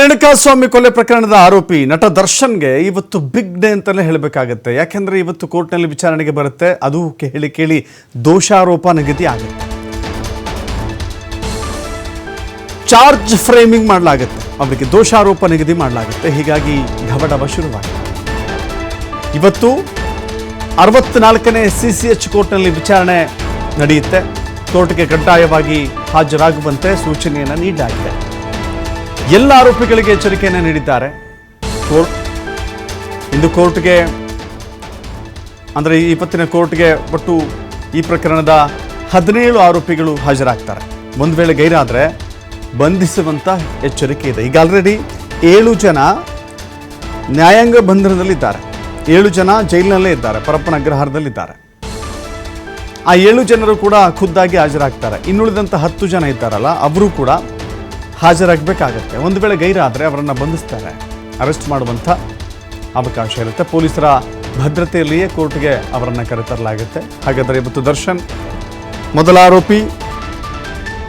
ರೇಣುಕಾಸ್ವಾಮಿ ಕೊಲೆ ಪ್ರಕರಣದ ಆರೋಪಿ ನಟ ದರ್ಶನ್ಗೆ ಇವತ್ತು ಬಿಗ್ ಡೇ ಅಂತಲೇ ಹೇಳಬೇಕಾಗತ್ತೆ. ಯಾಕೆಂದ್ರೆ ಇವತ್ತು ಕೋರ್ಟ್ನಲ್ಲಿ ವಿಚಾರಣೆಗೆ ಬರುತ್ತೆ. ಅದು ಕೇಳಿ ಕೇಳಿ ದೋಷಾರೋಪ ನಿಗದಿ ಆಗುತ್ತೆ. ಚಾರ್ಜ್ ಫ್ರೇಮಿಂಗ್ ಮಾಡಲಾಗುತ್ತೆ. ಅವರಿಗೆ ದೋಷಾರೋಪ ನಿಗದಿ ಮಾಡಲಾಗುತ್ತೆ. ಹೀಗಾಗಿ ಢವಢವ ಶುರುವಾಗಿದೆ. ಇವತ್ತು ಅರವತ್ನಾಲ್ಕನೇ ಸಿ ಸಿ ಎಚ್ ಕೋರ್ಟ್ನಲ್ಲಿ ವಿಚಾರಣೆ ನಡೆಯುತ್ತೆ. ಕೋರ್ಟ್ಗೆ ಕಡ್ಡಾಯವಾಗಿ ಹಾಜರಾಗುವಂತೆ ಸೂಚನೆಯನ್ನು ನೀಡಲಾಗಿದೆ. ಎಲ್ಲ ಆರೋಪಿಗಳಿಗೆ ಎಚ್ಚರಿಕೆಯನ್ನು ನೀಡಿದ್ದಾರೆ. ಕೋರ್ಟ್. ಇಂದು ಕೋರ್ಟ್ಗೆ, ಅಂದರೆ ಈ ಇವತ್ತಿನ ಕೋರ್ಟ್ಗೆ ಒಟ್ಟು ಈ ಪ್ರಕರಣದ ಹದಿನೇಳು ಆರೋಪಿಗಳು ಹಾಜರಾಗ್ತಾರೆ. ಒಂದು ವೇಳೆ ಗೈರಾದರೆ ಬಂಧಿಸುವಂಥ ಎಚ್ಚರಿಕೆ ಇದೆ. ಈಗ ಆಲ್ರೆಡಿ ಏಳು ಜನ ನ್ಯಾಯಾಂಗ ಬಂಧನದಲ್ಲಿದ್ದಾರೆ. ಏಳು ಜನ ಜೈಲಿನಲ್ಲೇ ಇದ್ದಾರೆ, ಪರಪ್ಪನ ಅಗ್ರಹಾರದಲ್ಲಿದ್ದಾರೆ. ಆ ಏಳು ಜನರು ಕೂಡ ಖುದ್ದಾಗಿ ಹಾಜರಾಗ್ತಾರೆ. ಇನ್ನುಳಿದಂಥ ಹತ್ತು ಜನ ಇದ್ದಾರಲ್ಲ, ಅವರು ಕೂಡ ಹಾಜರಾಗಬೇಕಾಗತ್ತೆ. ಒಂದು ವೇಳೆ ಗೈರಾದರೆ ಅವರನ್ನು ಬಂಧಿಸ್ತಾರೆ. ಅರೆಸ್ಟ್ ಮಾಡುವಂಥ ಅವಕಾಶ ಇರುತ್ತೆ. ಪೊಲೀಸರ ಭದ್ರತೆಯಲ್ಲಿಯೇ ಕೋರ್ಟ್ಗೆ ಅವರನ್ನು ಕರೆತರಲಾಗುತ್ತೆ. ಹಾಗಾದರೆ ಇವತ್ತು ದರ್ಶನ್, ಮೊದಲ ಆರೋಪಿ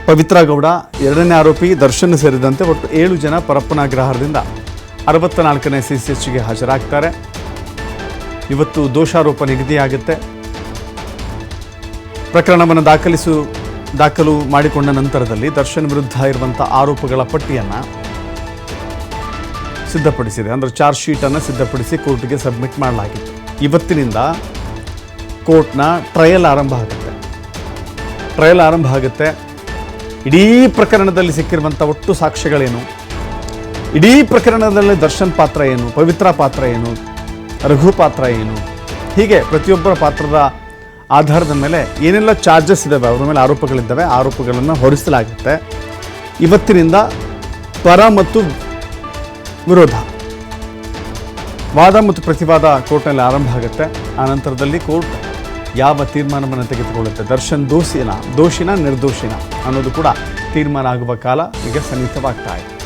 ಪವಿತ್ರ ಗೌಡ, ಎರಡನೇ ಆರೋಪಿ ದರ್ಶನ್ ಸೇರಿದಂತೆ ಒಟ್ಟು ಏಳು ಜನ ಪರಪ್ಪನ ಅಗ್ರಹಾರದಿಂದ ಅರವತ್ತ ನಾಲ್ಕನೇ ಸಿ ಸಿ ಎಚ್ಗೆ ಹಾಜರಾಗ್ತಾರೆ. ಇವತ್ತು ದೋಷಾರೋಪ ನಿಗದಿಯಾಗುತ್ತೆ. ಪ್ರಕರಣವನ್ನು ದಾಖಲಿಸು ದಾಖಲು ಮಾಡಿಕೊಂಡ ನಂತರದಲ್ಲಿ ದರ್ಶನ್ ವಿರುದ್ಧ ಇರುವಂಥ ಆರೋಪಗಳ ಪಟ್ಟಿಯನ್ನು ಸಿದ್ಧಪಡಿಸಿದೆ. ಅಂದರೆ ಚಾರ್ಜ್ ಶೀಟನ್ನು ಸಿದ್ಧಪಡಿಸಿ ಕೋರ್ಟ್ಗೆ ಸಬ್ಮಿಟ್ ಮಾಡಲಾಗಿತ್ತು. ಇವತ್ತಿನಿಂದ ಕೋರ್ಟ್ನ ಟ್ರಯಲ್ ಆರಂಭ ಆಗುತ್ತೆ. ಟ್ರಯಲ್ ಆರಂಭ ಆಗುತ್ತೆ. ಇಡೀ ಪ್ರಕರಣದಲ್ಲಿ ಸಿಕ್ಕಿರುವಂಥ ಒಟ್ಟು ಸಾಕ್ಷ್ಯಗಳೇನು? ಇಡೀ ಪ್ರಕರಣದಲ್ಲಿ ದರ್ಶನ್ ಪಾತ್ರ ಏನು? ಪವಿತ್ರ ಪಾತ್ರ ಏನು? ರಘು ಪಾತ್ರ ಏನು? ಹೀಗೆ ಪ್ರತಿಯೊಬ್ಬರ ಪಾತ್ರದ ಆಧಾರದ ಮೇಲೆ ಏನೆಲ್ಲ ಚಾರ್ಜಸ್ ಇದ್ದಾವೆ ಅವರ ಮೇಲೆ ಆರೋಪಗಳಿದ್ದಾವೆ, ಆರೋಪಗಳನ್ನು ಹೊರಿಸಲಾಗುತ್ತೆ. ಇವತ್ತಿನಿಂದ ಪರ ಮತ್ತು ವಿರೋಧ. ವಾದ ಮತ್ತು ಪ್ರತಿವಾದ ಕೋರ್ಟ್ನಲ್ಲಿ ಆರಂಭ ಆಗುತ್ತೆ. ಆ ನಂತರದಲ್ಲಿ ಕೋರ್ಟ್ ಯಾವ ತೀರ್ಮಾನವನ್ನು ತೆಗೆದುಕೊಳ್ಳುತ್ತೆ? ದರ್ಶನ್ ದೋಷಿನ? ದೋಷಿನ ನಿರ್ದೋಷಿನ? ಅನ್ನೋದು ಕೂಡ ತೀರ್ಮಾನ ಆಗುವ ಕಾಲ ಈಗ ಸನ್ನಿಹಿತವಾಗ್ತಾ ಇದೆ.